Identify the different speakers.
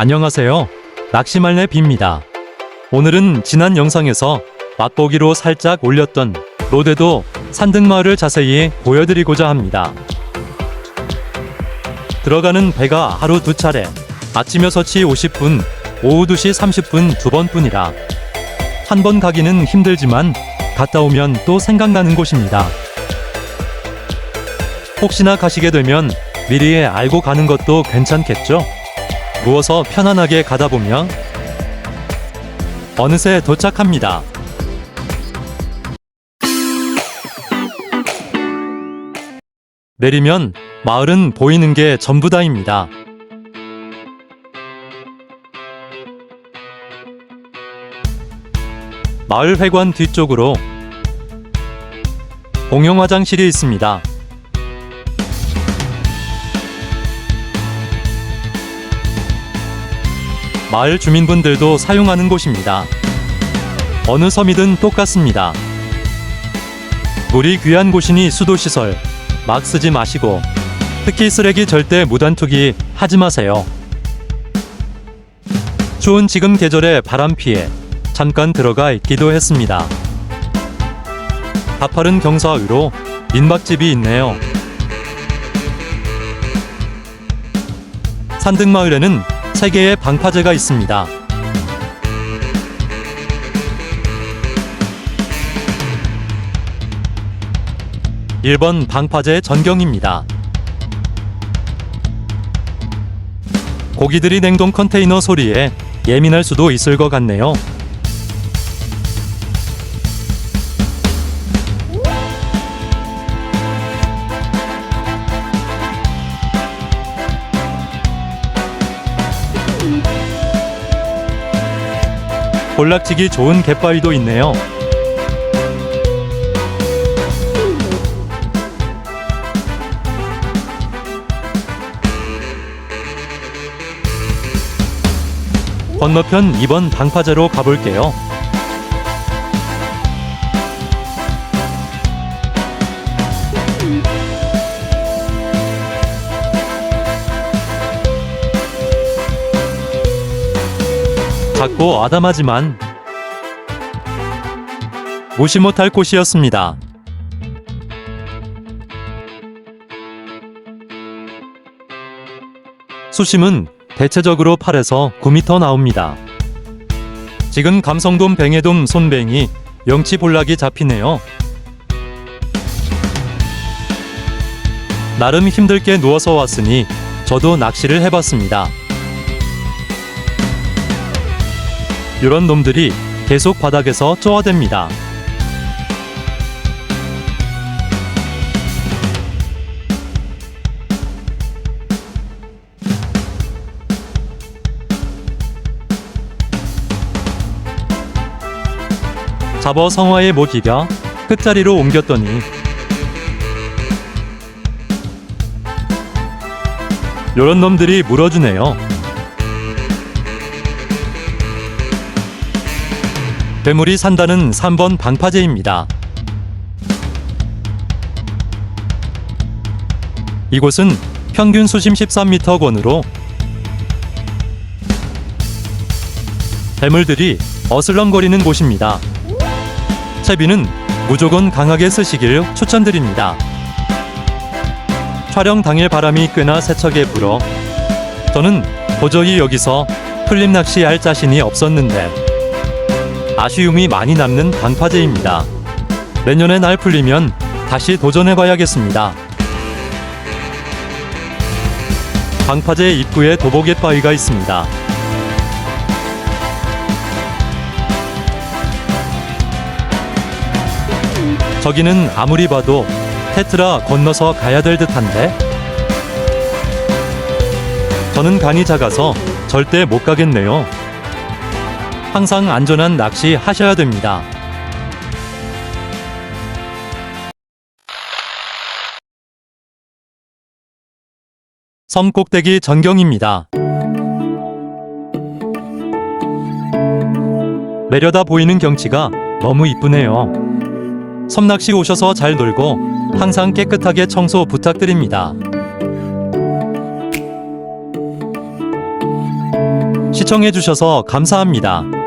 Speaker 1: 안녕하세요. 낚시말레 비입니다. 오늘은 지난 영상에서 맛보기로 살짝 올렸던 로데도 산등마을을 자세히 보여드리고자 합니다. 들어가는 배가 하루 두 차례, 아침 6시 50분, 오후 2시 30분 두 번뿐이라 한 번 가기는 힘들지만 갔다 오면 또 생각나는 곳입니다. 혹시나 가시게 되면 미리 알고 가는 것도 괜찮겠죠? 누워서 편안하게 가다 보면 어느새 도착합니다. 내리면 마을은 보이는 게 전부 다입니다. 마을 회관 뒤쪽으로 공용 화장실이 있습니다. 마을 주민분들도 사용하는 곳입니다. 어느 섬이든 똑같습니다. 물이 귀한 곳이니 수도시설 막 쓰지 마시고 특히 쓰레기 절대 무단 투기 하지 마세요. 추운 지금 계절에 바람 피해 잠깐 들어가 있기도 했습니다. 가파른 경사 위로 민박집이 있네요. 산등마을에는 세 개의 방파제가 있습니다. 일번 방파제 전경입니다. 고기들이 냉동 컨테이너 소리에 예민할 수도 있을 것 같네요. 볼락치기 좋은 갯바위도 있네요. 건너편 2번 방파제로 가볼게요. 작고 아담하지만 무시 못할 곳이었습니다. 수심은 대체적으로 8에서 9m 나옵니다. 지금 감성돔 뱅에돔 손뱅이 영치 볼락이 잡히네요. 나름 힘들게 누워서 왔으니 저도 낚시를 해봤습니다. 이런 놈들이 계속 바닥에서 쪼아댑니다. 잡어 성화의 모기가 끝자리로 옮겼더니 요런 놈들이 물어주네요. 괴물이 산다는 3번 방파제입니다. 이곳은 평균 수심 13m 권으로 괴물들이 어슬렁거리는 곳입니다. 채비는 무조건 강하게 쓰시길 추천드립니다. 촬영 당일 바람이 꽤나 세차게 불어 저는 도저히 여기서 풀림 낚시할 자신이 없었는데 아쉬움이 많이 남는 방파제입니다. 내년에 날 풀리면 다시 도전해봐야겠습니다. 방파제 입구에 도보갯 바위가 있습니다. 저기는 아무리 봐도 테트라 건너서 가야 될 듯한데? 저는 간이 작아서 절대 못 가겠네요. 항상 안전한 낚시 하셔야 됩니다. 섬 꼭대기 전경입니다. 내려다 보이는 경치가 너무 이쁘네요. 섬낚시 오셔서 잘 놀고 항상 깨끗하게 청소 부탁드립니다. 시청해주셔서 감사합니다.